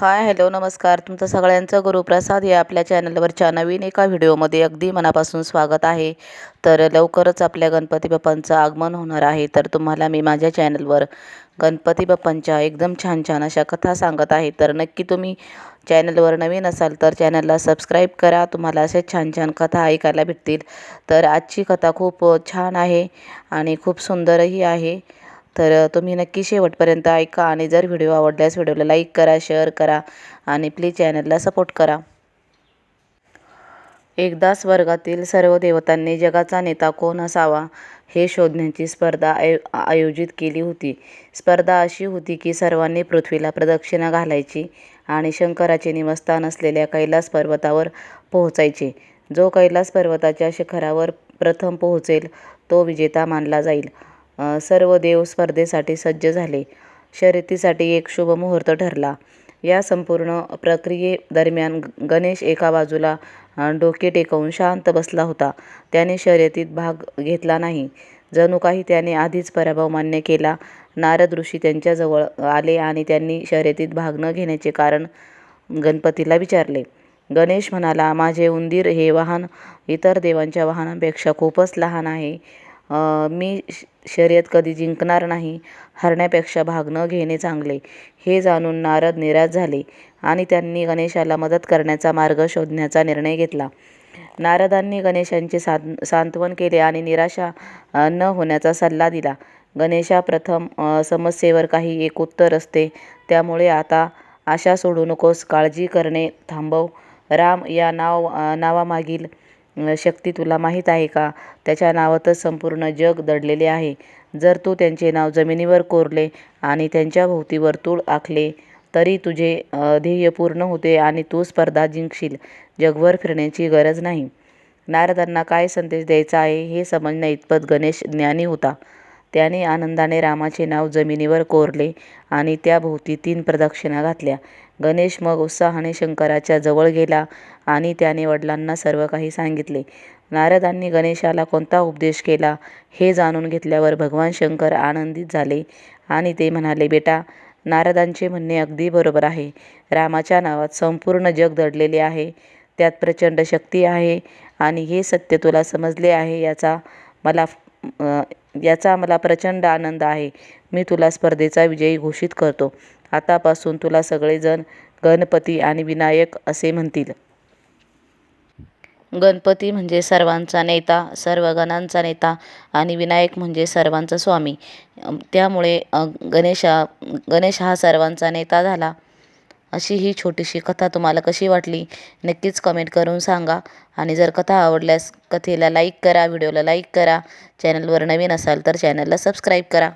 Hi hello नमस्कार. तुमचं सगळ्यांचं गुरुप्रसाद या आपल्या चॅनलवरच्या नवीन एका व्हिडिओमध्ये अगदी मनापासून स्वागत आहे. तर लवकरच आपल्या गणपती बाप्पांचं आगमन होणार आहे. तर तुम्हाला मी माझ्या चॅनलवर गणपती बाप्पांच्या एकदम छान छान अशा कथा सांगत आहे. तर नक्की तुम्ही चॅनलवर नवीन असाल तर चॅनलला सबस्क्राईब करा. तुम्हाला असे छान छान कथा ऐकायला भेटतील. तर आजची कथा खूप छान आहे आणि खूप सुंदरही आहे. तर तुम्ही नक्की शेवटपर्यंत ऐका आणि जर व्हिडिओ आवडल्यास व्हिडिओला लाईक करा शेअर करा आणि प्लीज चॅनलला सपोर्ट करा. एकदा स्वर्गातील सर्व देवतांनी जगाचा नेता कोण असावा हे शोधण्याची स्पर्धा आयो आयोजित केली होती. स्पर्धा अशी होती की सर्वांनी पृथ्वीला प्रदक्षिणा घालायची आणि शंकराचे निवासस्थान असलेल्या कैलास पर्वतावर पोहोचायचे. जो कैलास पर्वताच्या शिखरावर प्रथम पोहोचेल तो विजेता मानला जाईल. सर्व देव स्पर्धेसाठी सज्ज झाले. शर्यतीसाठी एक शुभ मुहूर्त ठरला. या संपूर्ण प्रक्रियेदरम्यान गणेश एका बाजूला डोके टेकवून शांत बसला होता. त्याने शर्यतीत भाग घेतला नाही. जणू काही त्याने आधीच पराभव मान्य केला. नारद ऋषी त्यांच्याजवळ आले आणि त्यांनी शर्यतीत भाग न घेण्याचे कारण गणपतीला विचारले. गणेश म्हणाला माझे उंदीर हे वाहन इतर देवांच्या वाहनांपेक्षा खूपच लहान आहे. मी शर्यत कधी जिंकणार नाही हरण्यापेक्षा भाग न घेणे चांगले हे जाणून नारद निराश झाले आणि त्यांनी गणेशाला मदत करण्याचा मार्ग शोधण्याचा निर्णय घेतला. नारदांनी गणेशांचे सां सांत्वन केले आणि निराशा न होण्याचा सल्ला दिला. गणेशा प्रथम समस्येवर काही एक उत्तर असते त्यामुळे आता आशा सोडू नकोस काळजी करणे थांबव. राम या नाव नावामागील शक्ती तुला माहीत आहे का? त्याच्या नावातच संपूर्ण जग दडलेले आहे. जर तू त्यांचे नाव जमिनीवर कोरले आणि त्यांच्या भोवती वर्तुळ आखले तरी तुझे ध्येय पूर्ण होते आणि तू स्पर्धा जिंकशील. जगभर फिरण्याची गरज नाही. नारदांना काय संदेश द्यायचा आहे हे समजण्या इतपत गणेश ज्ञानी होता. त्याने आनंदाने रामाचे नाव जमिनीवर कोरले आणि त्याभोवती तीन प्रदक्षिणा घातल्या. गणेश मग उत्साहाने शंकराच्या जवळ गेला आणि त्याने वडिलांना सर्व काही सांगितले. नारदांनी गणेशाला कोणता उपदेश केला हे जाणून घेतल्यावर भगवान शंकर आनंदित झाले आणि ते म्हणाले बेटा नारदांचे म्हणणे अगदी बरोबर आहे. रामाच्या नावात संपूर्ण जग दडलेले आहे. त्यात प्रचंड शक्ती आहे आणि हे सत्य तुला समजले आहे याचा मला याचा मला प्रचंड आनंद आहे. मी तुला स्पर्धेचा विजयी घोषित करतो. आतापासून तुला सगळेजण गणपती आणि विनायक असे म्हणतील. गणपती म्हणजे सर्वांचा नेता सर्व गणांचा नेता आणि विनायक म्हणजे सर्वांचा स्वामी. त्यामुळे गणेशा गणेश हा सर्वांचा नेता झाला. अशी ही छोटीशी कथा तुम्हाला कशी वाटली? नक्कीच कमेंट करून सांगा. आणि जर कथा आवडल्यास कथेला लाईक करा व्हिडिओला लाईक करा. चॅनलवर नवीन असाल तर चॅनलला सबस्क्राईब करा.